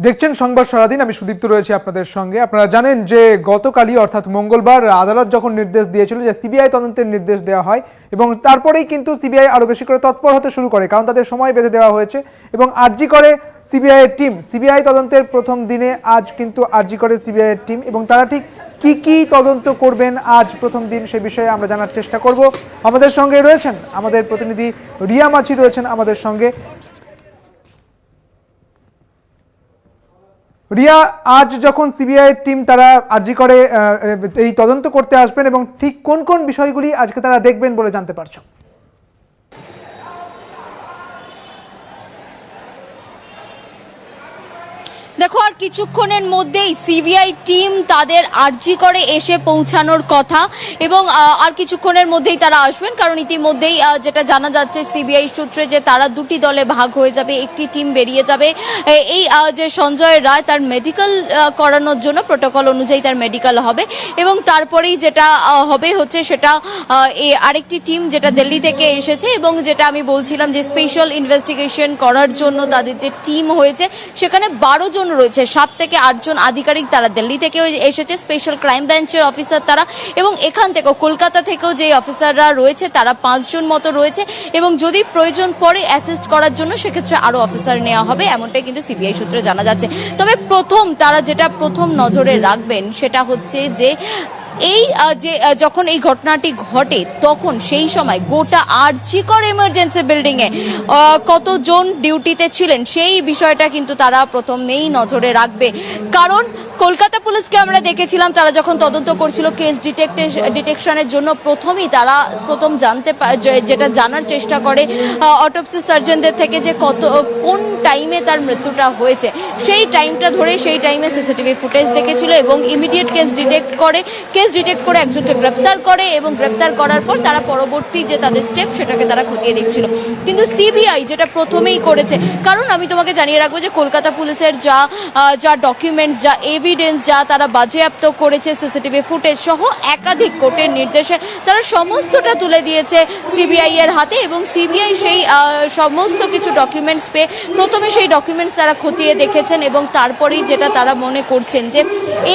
দেখছেন সংবাদ সারাদিন, আমি সুদীপ্ত রয়েছি আপনাদের সঙ্গে। আপনারা জানেন যে গতকালই, অর্থাৎ মঙ্গলবার, আদালত যখন নির্দেশ দিয়েছিল যে সিবিআই তদন্তের নির্দেশ দেওয়া হয় এবং তারপরেই কিন্তু সিবিআই আরও বেশি করে তৎপর হতে শুরু করে, কারণ তাদের সময় বেঁধে দেওয়া হয়েছে এবং আরজি করে সিবিআই এর টিম। সিবিআই তদন্তের প্রথম দিনে আজ কিন্তু আরজি করে সিবিআই এর টিম এবং তারা ঠিক কি কি তদন্ত করবেন আজ প্রথম দিন সে বিষয়ে আমরা জানার চেষ্টা করব। আমাদের সঙ্গে রয়েছেন আমাদের প্রতিনিধি রিয়া মাছি রয়েছেন আমাদের সঙ্গে। রিয়া, আজ যখন সিবিআইয়ের টিম তারা আর্জি করে এই তদন্ত করতে আসবেন এবং ঠিক কোন কোন বিষয়গুলি আজকে তারা দেখবেন বলে জানতে পারছ? দেখো, আর কিছুক্ষণের মধ্যেই সিবিআই টিম তাদের আর্জি করে এসে পৌঁছানোর কথা এবং আর কিছুক্ষণের মধ্যেই তারা আসবেন, কারণ ইতিমধ্যেই যেটা জানা যাচ্ছে সিবিআই সূত্রে যে তারা দুটি দলে ভাগ হয়ে যাবে, একটি টিম বেরিয়ে যাবে। এই যে সঞ্জয় রায় তার মেডিকেল করানোর জন্য প্রোটোকল অনুযায়ী তার মেডিকেল হবে এবং তারপরেই যেটা হবে হচ্ছে সেটা আরেকটি টিম যেটা দিল্লি থেকে এসেছে এবং যেটা আমি বলছিলাম যে স্পেশাল ইনভেস্টিগেশন করার জন্য তাদের যে টিম হয়েছে, সেখানে বারো জন রয়েছে। সাত থেকে আটজন আধিকারিক তারা দিল্লি থেকেও এসেছে স্পেশাল ক্রাইম ব্রাঞ্চের অফিসার তারা এবং এখান থেকেও কলকাতা থেকেও যে অফিসাররা রয়েছে তারা পাঁচজন মতো রয়েছে এবং যদি প্রয়োজন পড়ে অ্যাসিস্ট করার জন্য সেক্ষেত্রে আরও অফিসার নেওয়া হবে, এমনটাই কিন্তু সিবিআই সূত্রে জানা যাচ্ছে। তবে প্রথম তারা যেটা প্রথম নজরে রাখবেন সেটা হচ্ছে যে এই যে যখন এই ঘটনাটি ঘটে তখন সেই সময় গোটা আর্জিকর এমার্জেন্সি বিল্ডিং এ আহ, কতজন ডিউটিতে ছিলেন সেই বিষয়টা কিন্তু তারা প্রথমেই নজরে রাখবে। কারণ কলকাতা পুলিশকে আমরা দেখেছিলাম তারা যখন তদন্ত করছিল কেস ডিটেকশনের জন্য প্রথমেই তারা প্রথম জানতে যেটা জানার চেষ্টা করে অটোপসি সার্জনদের থেকে যে কত কোন টাইমে তার মৃত্যুটা হয়েছে। সেই টাইমটা ধরে সেই টাইমে সিসিটিভি ফুটেজ দেখেছিল এবং ইমিডিয়েট কেস ডিটেক্ট করে। কেস ডিটেক্ট করে একজনকে গ্রেপ্তার করে এবং গ্রেপ্তার করার পর তারা পরবর্তী যে তাদের স্টেপ সেটাকে তারা খতিয়ে দেখছিল। কিন্তু সিবিআই যেটা প্রথমেই করেছে, কারণ আমি তোমাকে জানিয়ে রাখব যে কলকাতা পুলিশের যা যা ডকুমেন্টস যা এভিডেন্স যা তারা বাজেয়াপ্ত করেছে সিসিটিভি ফুটেজ সহ একাধিক কোর্টের নির্দেশে তারা সমস্তটা তুলে দিয়েছে সিবিআই এর হাতে এবং সিবিআই সেই সমস্ত কিছু ডকুমেন্টস পেয়ে প্রথমে সেই ডকুমেন্টস তারা খতিয়ে দেখেছেন এবং তারপরেই যেটা তারা মনে করছেন যে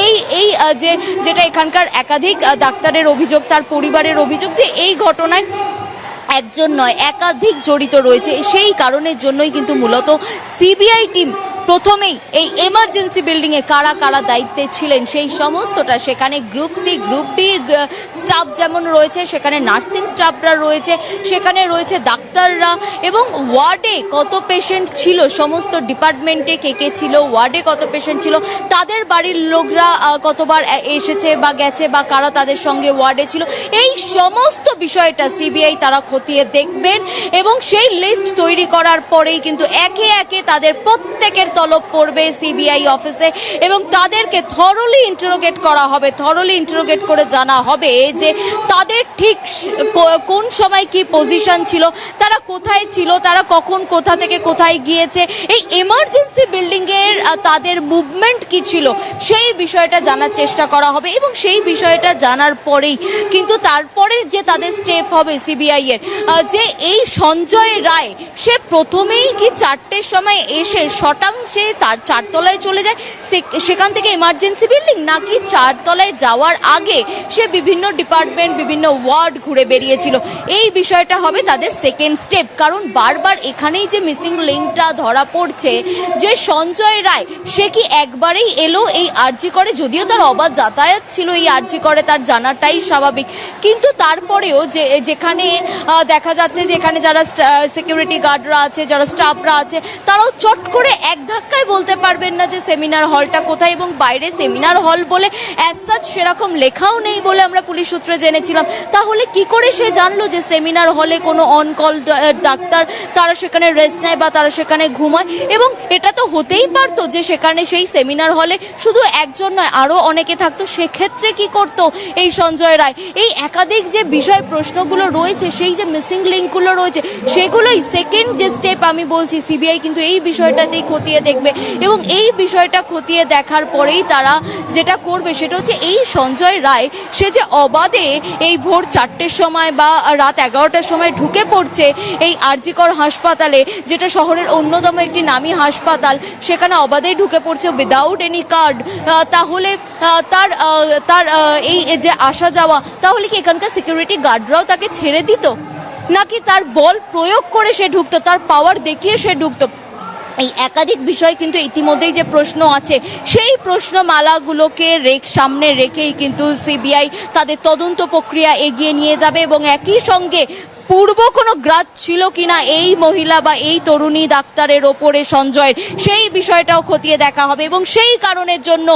এই এই যে, যেটা এখানকার একাধিক ডাক্তারের অভিযোগ, তার পরিবারের অভিযোগ যে এই ঘটনায় একজন নয়, একাধিক জড়িত রয়েছে। সেই কারণের জন্যই কিন্তু মূলত সিবিআই টিম প্রথমেই এই এমার্জেন্সি বিল্ডিং এ কারা কারা দায়িত্বে ছিলেন, সেই সমস্তটা সেখানে group C group D staff যেমন রয়েছে, সেখানে নার্সিং স্টাফরা রয়েছে, সেখানে রয়েছে ডাক্তাররা এবং ওয়ার্ডে কত পেশেন্ট ছিল, সমস্ত ডিপার্টমেন্টে কে কে ছিল, ওয়ার্ডে কত পেশেন্ট ছিল, তাদের বাড়ির লোকরা কতবার এসেছে বা গেছে বা কারা তাদের সঙ্গে ওয়ার্ডে ছিল, এই সমস্ত বিষয়টা সিবিআই তারা খতিয়ে দেখবেন এবং সেই লিস্ট তৈরি করার পরেই কিন্তু একে একে তাদের প্রত্যেকের তলব পড়বে সিবিআই অফিসে এবং তাদেরকে থরলি ইন্টারোগেট করা হবে থরলি ইন্টারোগেট করে জানা হবে যে তাদের ঠিক কোন সময় কি পজিশন ছিল, তারা কোথায় ছিল, তারা কখন কোথা থেকে কোথায় গিয়েছে, এই এমার্জেন্সি বিল্ডিংয়ের তাদের মুভমেন্ট কি ছিল, সেই বিষয়টা জানার চেষ্টা করা হবে এবং সেই বিষয়টা জানার পরেই, কিন্তু তারপরের যে তাদের স্টেপ হবে সিবিআই এর যে এই সঞ্জয় রায়, সে প্রথমেই কি চারটের সময় এসে শতাংশে তার চারতলায় চলে যায়। সেখান থেকে এমার্জেন্সি বিল্ডিং নাকি চারতলায় যাওয়ার আগে সে বিভিন্ন ডিপার্টমেন্ট বিভিন্ন ওয়ার্ড ঘুরে বেরিয়েছিল। এই বিষয়টা হবে তাদের সেকেন্ড স্টেপ কারণ বারবার এখানেই যে মিসিং লিঙ্কটা ধরা পড়ছে, যে সঞ্জয় রায়, সে কি একবারেই এলো এই আর্জি করে? যদিও তার অবাধ যাতায়াত ছিল এই আর্জি করে, তার জানাটাই স্বাভাবিক। কিন্তু তারপরেও যে, যেখানে দেখা যাচ্ছে যে এখানে যারা সিকিউরিটি গার্ডরা আছে, যারা স্টাফরা আছে, তারাও চট করে এক ধাক্কায় বলতে পারবেন না যে সেমিনার হলটা কোথায় এবং বাইরে সেমিনার হল বলে অ্যাজ সেরকম লেখাও নেই বলে আমরা পুলিশ সূত্রে জেনেছিলাম। তাহলে কি করে সে জানলো যে সেমিনার হলে কোনো অন কল ডাক্তার তারা সেখানে রেস্ট নেয় বা তারা সেখানে ঘুমায়? এবং এটা তো হতেই পারতো যে সেখানে সেই সেমিনার হলে শুধু একজন নয় আরও অনেকে থাকতো। সেক্ষেত্রে কি করতো এই সঞ্জয় রায়? এই একাধিক যে বিষয় প্রশ্নগুলো রয়েছে, সেই যে মিসিং লিঙ্কগুলো রয়েছে, সেগুলোই সেকেন্ড যে স্টেপ আমি বলছি সিবিআই কিন্তু এই বিষয়টাতেই খতিয়ে দেখবে এবং এই বিষয়টা খতিয়ে দেখার পরেই তারা যেটা করবে সেটা হচ্ছে এই সঞ্জয় রায়, সে যে অবাধে এই ভোর চারটের সময় বা রাত এগারোটার সময় ঢুকে পড়ছে এই আরজিকর হাসপাতালে, যেটা শহরের অন্যতম একটি নামী হাসপাতাল, সেখানে অবাধ অবাধেই ঢুকে পড়ছে উইদাউট এনি কার্ড তাহলে তার তার এই যে আসা যাওয়া, তাহলে কি এখানকার সিকিউরিটি গার্ডরাও তাকে ছেড়ে দিত? নাকি তার বল প্রয়োগ করে সে ঢুকতো, তার পাওয়ার দেখিয়ে সে ঢুকতো? এই একাধিক বিষয় কিন্তু ইতিমধ্যেই যে প্রশ্ন আছে, সেই প্রশ্নমালাগুলোকে রেখ, সামনে রেখেই কিন্তু সিবিআই তাদের তদন্ত প্রক্রিয়া এগিয়ে নিয়ে যাবে এবং একই সঙ্গে পূর্ব কোনো গ্রাজ ছিল কিনা এই মহিলা বা এই তরুণী ডাক্তারের ওপরে সঞ্জয়ের সেই বিষয়টাও খতিয়ে দেখা হবে এবং সেই কারণের জন্য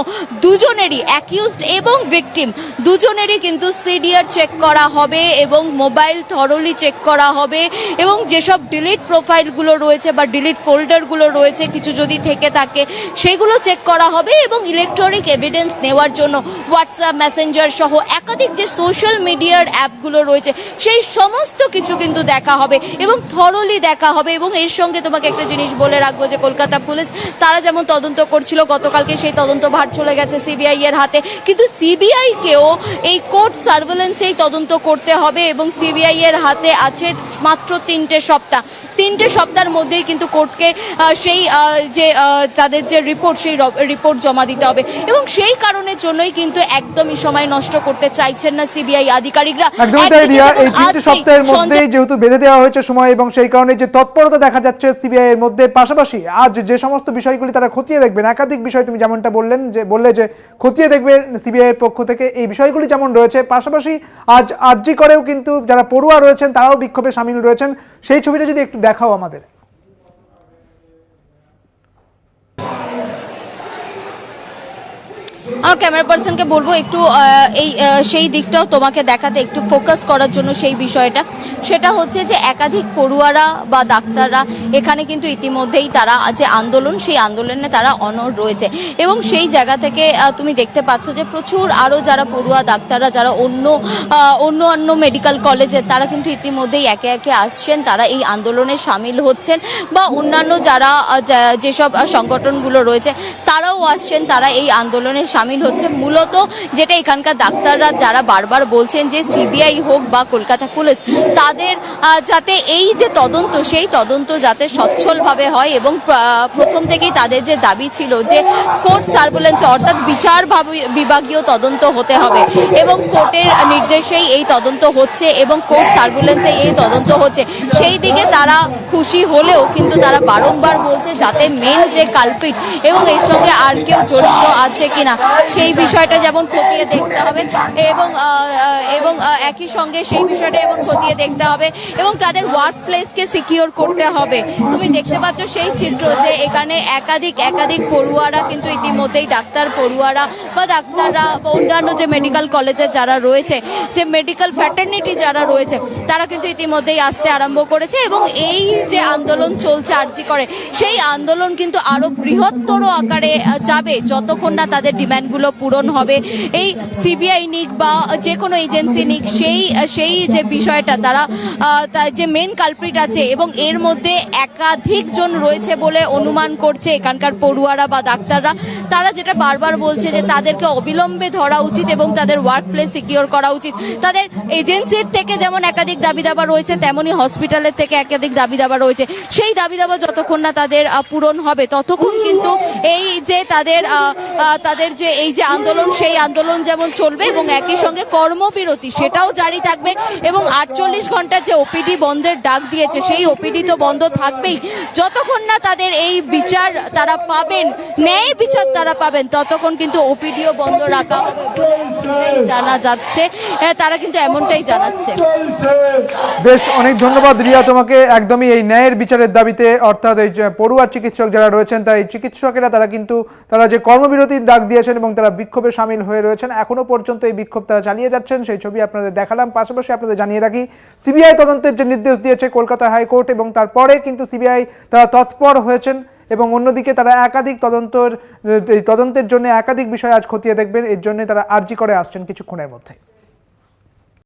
দুজনেরই অ্যাকিউজড এবং ভিকটিম দুজনেরই কিন্তু সিডিআর চেক করা হবে এবং মোবাইল থরলি চেক করা হবে এবং যেসব ডিলিট প্রোফাইলগুলো রয়েছে বা ডিলিট ফোল্ডারগুলো রয়েছে, কিছু যদি থেকে থাকে, সেগুলো চেক করা হবে এবং ইলেকট্রনিক এভিডেন্স নেওয়ার জন্য হোয়াটসঅ্যাপ মেসেঞ্জার সহ একাধিক যে সোশ্যাল মিডিয়ার অ্যাপগুলো রয়েছে, সেই সমস্ত কিছু কিন্তু দেখা হবে এবং থরলি দেখা হবে এবং এর সঙ্গে তোমাকে একটা জিনিস বলে রাখব যে কলকাতা পুলিশ তারা যেমন তদন্ত করছিল গতকালকে সেই তদন্ত ভার চলে গেছে সিবিআই এর হাতে। কিন্তু সিবিআই কেও এই কোর্ট সার্ভেলেন্সেই তদন্ত করতে হবে এবং সিবিআই এর হাতে আছে মাত্র তিনটে সপ্তাহ। তিনটে সপ্তাহের মধ্যেই কিন্তু কোর্টকে সেই যে তাদের যে রিপোর্ট সেই রিপোর্ট জমা দিতে হবে। এবং সেই কারণের জন্যই কিন্তু একদমই সময় নষ্ট করতে চাইছেন না সিবিআই আধিকারিকরা। এই তিনটে সপ্তাহের সঞ্জয় মধ্যেই যেহেতু বেঁধে দেওয়া হয়েছে সময় এবং সেই কারণে যে তৎপরতা দেখা যাচ্ছে সিবিআই এর মধ্যে, পাশাপাশি আজ যে সমস্ত বিষয়গুলি তারা খতিয়ে দেখবেন, একাধিক বিষয় তুমি যেমনটা বললেন যে, বললে যে খতিয়ে দেখবে সিবিআই এর পক্ষ থেকে, এই বিষয়গুলি যেমন রয়েছে, পাশাপাশি আজ আর্জি করেও কিন্তু যারা পড়ুয়া রয়েছেন তারাও বিক্ষোভে সামিল রয়েছেন। সেই ছবিটা যদি একটু দেখাও আমাদের। আমার ক্যামেরা পার্সনকে বলব একটু এই সেই দিকটাও তোমাকে দেখাতে, একটু ফোকাস করার জন্য সেই বিষয়টা। সেটা হচ্ছে যে একাধিক পড়ুয়ারা বা ডাক্তাররা এখানে কিন্তু ইতিমধ্যেই তারা যে আন্দোলন, সেই আন্দোলনে তারা অনড় রয়েছে। এবং সেই জায়গা থেকে তুমি দেখতে পাচ্ছ যে প্রচুর আরও যারা পড়ুয়া ডাক্তাররা, যারা অন্য অন্য অন্য মেডিকেল কলেজের তারা কিন্তু ইতিমধ্যেই একে একে আসছেন, তারা এই আন্দোলনে সামিল হচ্ছেন বা অন্যান্য যারা যেসব সংগঠনগুলো রয়েছে, তারাও আসছেন, তারা এই আন্দোলনে সামিল হচ্ছে মূলত যেটা এখানকার ডাক্তাররা যারা বারবার বলছেন যে সিবিআই হোক বা কলকাতা পুলিশ, তাদের যাতে এই যে তদন্ত, সেই তদন্ত যাতে সচ্ছলভাবে হয় এবং প্রথম থেকেই তাদের যে দাবি ছিল যে কোর্ট সার্ভুলেন্স, অর্থাৎ বিচার বিভাগীয় তদন্ত হতে হবে এবং কোর্টের নির্দেশেই এই তদন্ত হচ্ছে এবং কোর্ট সার্ভুলেন্সে এই তদন্ত হচ্ছে। সেই দিকে তারা খুশি হলেও কিন্তু তারা বারংবার বলছে যাতে মেন যে কালপিট এবং এর সঙ্গে আর কেউ জড়িত আছে কিনা। সেই বিষয়টা যেমন খতিয়ে দেখতে হবে এবং এবং একই সঙ্গে সেই বিষয়টা এবং খতিয়ে দেখতে হবে এবং তাদের ওয়ার্ক প্লেসকে সিকিওর করতে হবে। তুমি দেখতে পাচ্ছ সেই চিত্র যে এখানে একাধিক একাধিক পড়ুয়ারা কিন্তু ইতিমধ্যেই ডাক্তার পড়ুয়ারা বা ডাক্তাররা বা অন্যান্য যে মেডিকেল কলেজে যারা রয়েছে, যে মেডিকেল ফ্যাটার্নিটি যারা রয়েছে, তারা কিন্তু ইতিমধ্যেই আসতে আরম্ভ করেছে এবং এই যে আন্দোলন চলছে আর্জি করে, সেই আন্দোলন কিন্তু আরও বৃহত্তর আকারে যাবে যতক্ষণ না তাদের ডিমান্ডগুলো পূরণ হবে। এই সিবিআই নিক বা যে কোনো এজেন্সি নিক, সেই সেই যে বিষয়টা তারা যে মেন কালপ্রিট আছে এবং এর মধ্যে একাধিক জন রয়েছে বলে অনুমান করছে এখানকার পড়ুয়ারা বা ডাক্তাররা। তারা যেটা বারবার বলছে যে তাদেরকে অবিলম্বে ধরা উচিত এবং তাদের ওয়ার্ক প্লেস সিকিওর করা উচিত। তাদের এজেন্সির থেকে যেমন একাধিক দাবি দাবা রয়েছে তেমনই হসপিটালের থেকে একাধিক দাবি দাবা রয়েছে। সেই দাবি দাবা যতক্ষণ না তাদের পূরণ হবে, ততক্ষণ কিন্তু এই যে তাদের তাদের যে এই যে আন্দোলন, সেই আন্দোলন যেমন চলবে এবং একই সঙ্গে কর্মবিরতি সেটাও জারি থাকবে এবং আটচল্লিশ ঘণ্টার যে ওপিডি বন্ধের ডাক দিয়েছে, সেই ওপিডি তো বন্ধ থাকবেই। যতক্ষণ না তাদের এই বিচার তারা পাবেন, ন্যায় বিচার তারা পাবেন, ততক্ষণ কিন্তু ওপিডিও বন্ধ রাখা হবে জানা যাচ্ছে। তারা কিন্তু এমনটাই জানাচ্ছে। বেশ, অনেক ধন্যবাদ রিয়া তোমাকে। একদমই এই ন্যায়ের বিচারের দাবিতে, অর্থাৎ এই পড়ুয়া চিকিৎসক যারা রয়েছেন, তাই চিকিৎসকেরা তারা কিন্তু, তারা যে কর্মবিরতির ডাক দিয়েছেন এবং তারা বিক্ষোভে সামিল হয়ে রয়েছেন। এখনও পর্যন্ত এই বিক্ষোভ তারা চালিয়ে যাচ্ছেন, সেই ছবি আপনাদের দেখালাম। পাশাপাশি আপনাদের জানিয়ে রাখি, সিবিআই তদন্তের যে নির্দেশ দিয়েছে কলকাতা হাইকোর্ট এবং তারপরে কিন্তু সিবিআই তারা তৎপর হয়েছেন এবং অন্যদিকে তারা একাধিক তদন্তর তদন্তের জন্য একাধিক বিষয় আজ খতিয়ে দেখবেন। এর জন্য তারা আর্জি করে আসছেন কিছুক্ষণের মধ্যে।